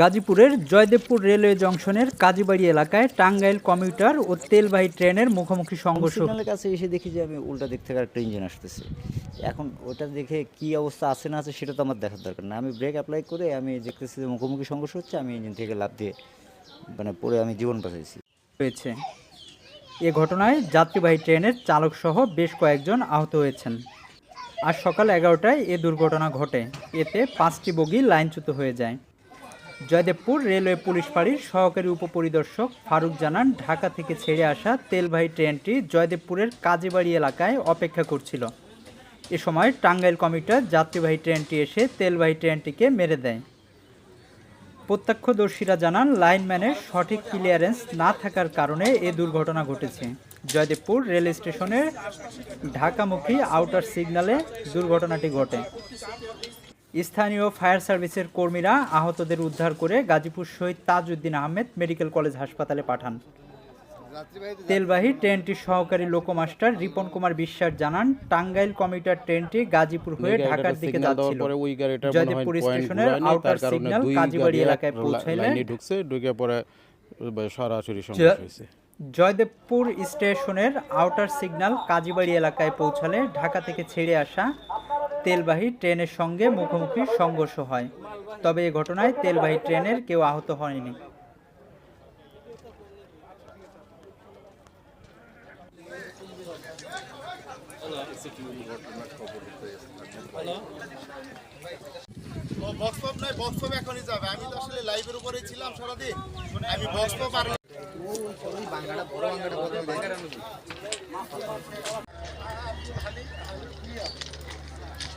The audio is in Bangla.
গাজীপুরের জয়দেবপুর রেলওয়ে জংশনের কাজীবাড়ি এলাকায় টাঙ্গাইল কমিউটার ও তেলবাহী ট্রেনের মুখোমুখি সংঘর্ষ। কাছে এসে দেখি যে আমি উল্টা দিক থেকে একটা ইঞ্জিন আসতেছে। এখন ওটা দেখে কি অবস্থা আছে না আছে সেটা তো আমার দেখার দরকার না। আমি ব্রেক অ্যাপ্লাই করে আমি দেখতেছি যে মুখোমুখি সংঘর্ষ হচ্ছে আমি ইঞ্জিন থেকে লাভ দিয়ে মানে পরে আমি জীবন বাঁচাইছি। হয়েছে এ ঘটনায় যাত্রীবাহী ট্রেনের চালকসহ বেশ কয়েকজন আহত হয়েছেন। আজ সকাল এগারোটায় এ দুর্ঘটনা ঘটে। এতে পাঁচটি বগি লাইনচ্যুত হয়ে যায়। জয়দেবপুর রেলওয়ে পুলিশ ফাঁড়ির সহকারী উপপরিদর্শক ফারুক জানান, ঢাকা থেকে ছেড়ে আসা তেলবাহী ট্রেনটি জয়দেবপুরের কাজীবাড়ি এলাকায় অপেক্ষা করছিল। এ সময় টাঙ্গাইল কমিটার যাত্রীবাহী ট্রেনটি এসে তেলবাহী ট্রেনটিকে মেরে দেয়। প্রত্যক্ষদর্শীরা জানান, লাইনম্যানের সঠিক ক্লিয়ারেন্স না থাকার কারণে এ দুর্ঘটনা ঘটেছে। জয়দেবপুর রেল স্টেশনের ঢাকামুখী আউটার সিগন্যালে দুর্ঘটনাটি ঘটে। স্থানীয় ফায়ার সার্ভিসের কর্মীরা আহতদের উদ্ধার করে গাজীপুর শহীদ তাজউদ্দিন আহমেদ মেডিকেল কলেজ হাসপাতালে পাঠান। তেলবাহী ট্রেনটির সহকারী লোকোমাস্টার রিপন কুমার বিশ্বাস জানান টাঙ্গাইল কমিউটার ট্রেনটি গাজীপুর হয়ে ঢাকার দিকে যাচ্ছিল। ওই গাড়িটা মনে হয় জয়দেবপুর স্টেশনের আউটার সিগন্যাল কাজীবাড়ি এলাকায় পৌঁছাইলে লাইনে ঢুকছে ঢুকে পরে সরাসরি সমস্যা হয়েছে জয়দেবপুর স্টেশনের আউটার সিগন্যাল কাজীবাড়ি এলাকায় পৌঁছালে ঢাকা থেকে ছেড়ে আসা তেলবাহী ট্রেনের সঙ্গে মুখোমুখি সংঘর্ষ হয়। তবে এ ঘটনায় তেলবাহী ট্রেনের কেউ আহত হয়নি বক্সপ নাই তো আসলে লাইভের ছিলাম বাংলাটা বড়